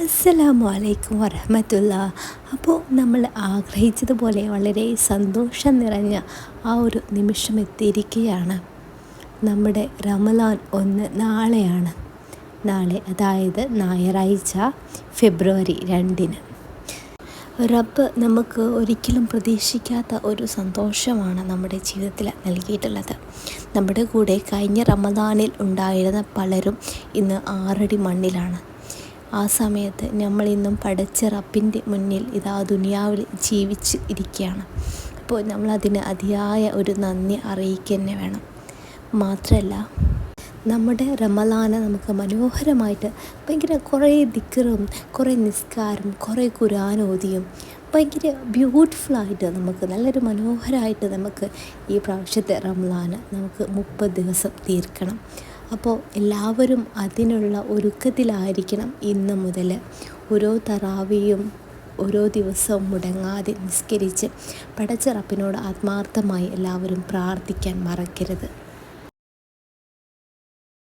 അസ്സലാമു അലൈക്കും വരഹമത്തുള്ള അപ്പോൾ നമ്മൾ ആഗ്രഹിച്ചതുപോലെ വളരെ സന്തോഷം നിറഞ്ഞ ആ ഒരു നിമിഷം എത്തിയിരിക്കുകയാണ്. നമ്മുടെ റമലാൻ ഒന്ന് നാളെയാണ്. നാളെ അതായത് ഞായറാഴ്ച ഫെബ്രുവരി രണ്ടിന്. റബ്ബ് നമുക്ക് ഒരിക്കലും പ്രതീക്ഷിക്കാത്ത ഒരു സന്തോഷമാണ് നമ്മുടെ ജീവിതത്തിൽ നൽകിയിട്ടുള്ളത്. നമ്മുടെ കൂടെ കഴിഞ്ഞ റമദാനിൽ ഉണ്ടായിരുന്ന പലരും ഇന്ന് ആറടി മണ്ണിലാണ്. ആ സമയത്ത് നമ്മൾ ഇന്നും പടച്ച റബ്ബിന്റെ മുന്നിൽ ഇതാ ദുനിയാവിൽ ജീവിച്ച് ഇരിക്കുകയാണ്. അപ്പോൾ നമ്മളതിന് അതിയായ ഒരു നന്ദി അറിയിക്കുക തന്നെ വേണം. മാത്രമല്ല നമ്മുടെ റമലാന നമുക്ക് മനോഹരമായിട്ട് ഭയങ്കര കുറേ ദിക്കറും കുറേ നിസ്കാരം കുറേ കുരാനോതിയും ഭയങ്കര ബ്യൂട്ടിഫുള്ളായിട്ട് നമുക്ക് നല്ലൊരു മനോഹരമായിട്ട് നമുക്ക് ഈ പ്രാവശ്യത്തെ റംലാന് നമുക്ക് മുപ്പത് ദിവസം തീർക്കണം. അപ്പോൾ എല്ലാവരും അതിനുള്ള ഒരുക്കത്തിലായിരിക്കണം ഇന്ന് മുതൽ. ഓരോ തറാവിയും ഓരോ ദിവസവും മുടങ്ങാതെ നിസ്കരിച്ച് പടച്ച റബ്ബിനോട് ആത്മാർത്ഥമായി എല്ലാവരും പ്രാർത്ഥിക്കാൻ മറക്കരുത്.